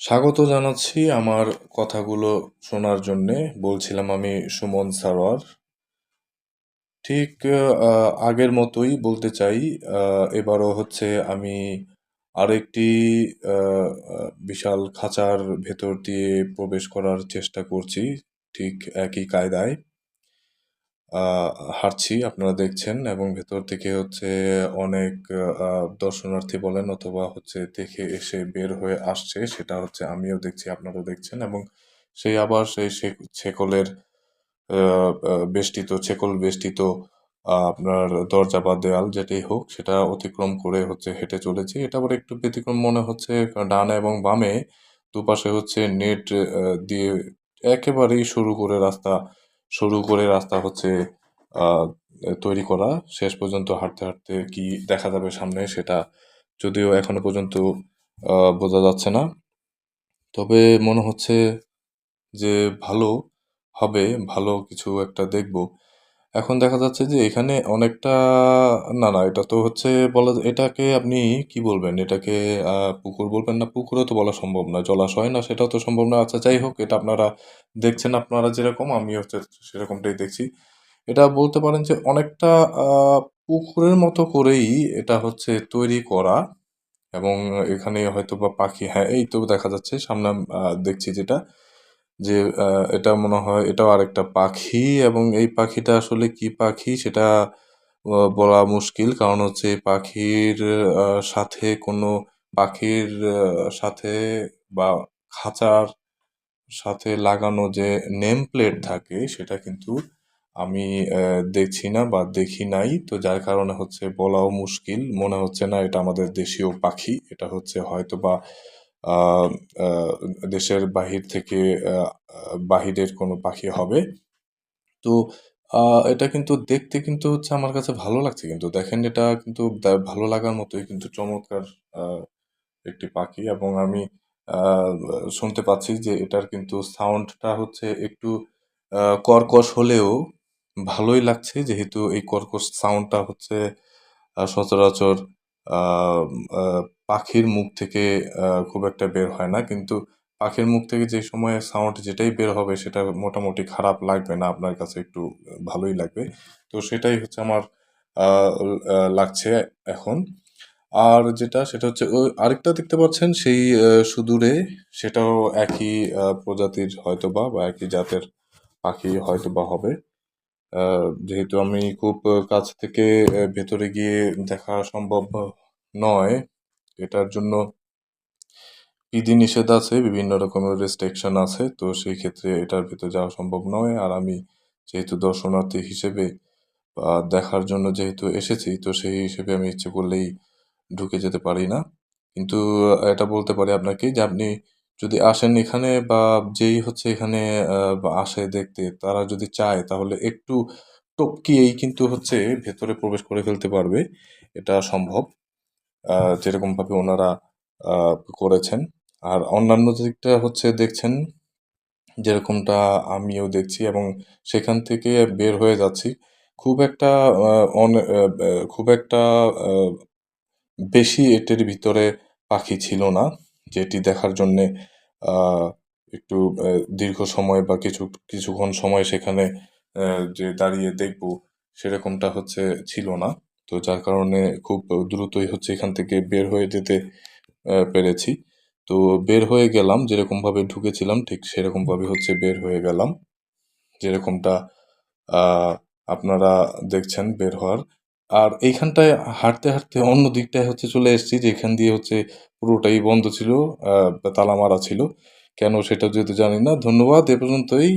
স্বাগত জানাচ্ছি আমার কথাগুলো শোনার জন্যে। বলছিলাম আমি সুমন সারোয়ার। ঠিক আগের মতোই বলতে চাই এবারও হচ্ছে আমি আরেকটি বিশাল খাঁচার ভেতর দিয়ে প্রবেশ করার চেষ্টা করছি, ঠিক একই কায়দায়। হাঁটছি, আপনারা দেখছেন এবং ভেতর থেকে হচ্ছে অনেক দর্শনার্থী বলেন অথবা হচ্ছে দেখে এসে বের হয়ে আসছে, সেটা হচ্ছে আমিও দেখছি, আপনারাও দেখছেন এবং সেই আবার সেই ছেকলের বেষ্টিত, ছেকল বেষ্টিত আপনার দরজা বা দেয়াল যেটাই হোক, সেটা অতিক্রম করে হচ্ছে হেঁটে চলেছি। এটা আবার একটু ব্যতিক্রম মনে হচ্ছে ডানে এবং বামে, দুপাশে হচ্ছে নেট দিয়ে একেবারেই শুরু করে রাস্তা শুরু করে রাস্তা হচ্ছে তৈরি করা। শেষ পর্যন্ত হাঁটতে হাঁটতে কি দেখা যাবে সামনে সেটা যদিও এখনও পর্যন্ত বোঝা যাচ্ছে না। তবে মনে হচ্ছে যে ভালো হবে, ভালো কিছু একটা দেখব। এখন দেখা যাচ্ছে যে এখানে অনেকটা, না না, এটা তো হচ্ছে বলা এটাকে আপনি কি বলবেন? এটাকে পুকুর বলবেন না? পুকুরও তো বলা সম্ভব না। জলাশয় না, সেটাও তো সম্ভব না। আচ্ছা যাই হোক, এটা আপনারা দেখছেন, আপনারা যেরকম, আমি হচ্ছে সেরকমটাই দেখছি। এটা বলতে পারেন যে অনেকটা পুকুরের মতো করেই এটা হচ্ছে তৈরি করা এবং এখানে হয়তো বা পাখি হ্যাঁ এই তো দেখা যাচ্ছে, সামনে দেখছি যেটা। যে এটা মনে হয় এটাও আরেকটা পাখি এবং এই পাখিটা আসলে কি পাখি সেটা বলা মুশকিল কারণ হচ্ছে এই পাখির সাথে কোনো পাখির সাথে বা খাঁচার সাথে লাগানো যে নেম প্লেট থাকে সেটা কিন্তু আমি দেখছি না বা দেখি নাই। তো যার কারণে হচ্ছে বলাও মুশকিল। মনে হচ্ছে না এটা আমাদের দেশীয় পাখি, এটা হচ্ছে হয়তো বা দেশের বাহির থেকে বাহিরের কোনো পাখি হবে। তো এটা কিন্তু দেখতে কিন্তু হচ্ছে আমার কাছে ভালো লাগছে। কিন্তু দেখেন এটা কিন্তু ভালো লাগার মতোই কিন্তু চমৎকার একটি পাখি। এবং আমি শুনতে পাচ্ছি যে এটার কিন্তু সাউন্ডটা হচ্ছে একটু কর্কশ হলেও ভালোই লাগছে। যেহেতু এই কর্কশ সাউন্ডটা হচ্ছে সচরাচর পাখির মুখ থেকে খুব একটা বের হয় না। কিন্তু পাখির মুখ থেকে যে সময় সাউন্ড যেটাই বের হবে সেটা মোটামুটি খারাপ লাগবে না। আপনার কাছে একটু ভালোই লাগবে। তো সেটাই হচ্ছে আমার লাগছে এখন। আর যেটা সেটা হচ্ছে আরেকটা দেখতে পাচ্ছেন সেই সুদূরে সেটাও একই প্রজাতির হয়তোবা বা একই জাতের পাখি হয়তোবা হবে। আহ, যেহেতু আমি খুব কাছ থেকে ভেতরে গিয়ে দেখা সম্ভব নয়, এটার জন্য বিধিনিষেধ আছে, বিভিন্ন রকমের রেস্ট্রিকশন আছে, তো সেই ক্ষেত্রে এটার ভেতর যাওয়া সম্ভব নয়। আর আমি যেহেতু দর্শনার্থী হিসেবে দেখার জন্য যেহেতু এসেছি, তো সেই হিসেবে আমি ইচ্ছে করলেই ঢুকে যেতে পারি না। কিন্তু এটা বলতে পারি আপনাকে যে আপনি যদি আসেন এখানে বা যেই হচ্ছে এখানে আসে দেখতে, তারা যদি চায় তাহলে একটু টপকিয়েই কিন্তু হচ্ছে ভেতরে প্রবেশ করে ফেলতে পারবে। এটা সম্ভব। যেরকমভাবে ওনারা করেছেন। আর অন্যান্য দিকটা হচ্ছে দেখছেন, যেরকমটা আমিও দেখছি এবং সেখান থেকে বের হয়ে যাচ্ছি। খুব একটা খুব একটা বেশি এটির ভিতরে পাখি ছিল না। যেটি দেখার জন্যে একটু দীর্ঘ সময় বা কিছু, কিছুক্ষণ সময় সেখানে যে দাঁড়িয়ে দেখব সেরকমটা হচ্ছে ছিল না। তো যার কারণে খুব দ্রুতই হচ্ছে এখান থেকে বের হয়ে যেতে পেরেছি। তো বের হয়ে গেলাম, যেরকমভাবে ঢুকেছিলাম, ঠিক সেরকমভাবে হচ্ছে বের হয়ে গেলাম। যেরকমটা আপনারা দেখছেন বের হওয়ার। আর এইখানটায় হাঁটতে হাঁটতে অন্য দিকটায় হচ্ছে চলে এসেছি, যেখান দিয়ে হচ্ছে পুরোটাই বন্ধ ছিল তালা মারা ছিল। কেন সেটা যেহেতু জানি না। ধন্যবাদ, এ পর্যন্তই।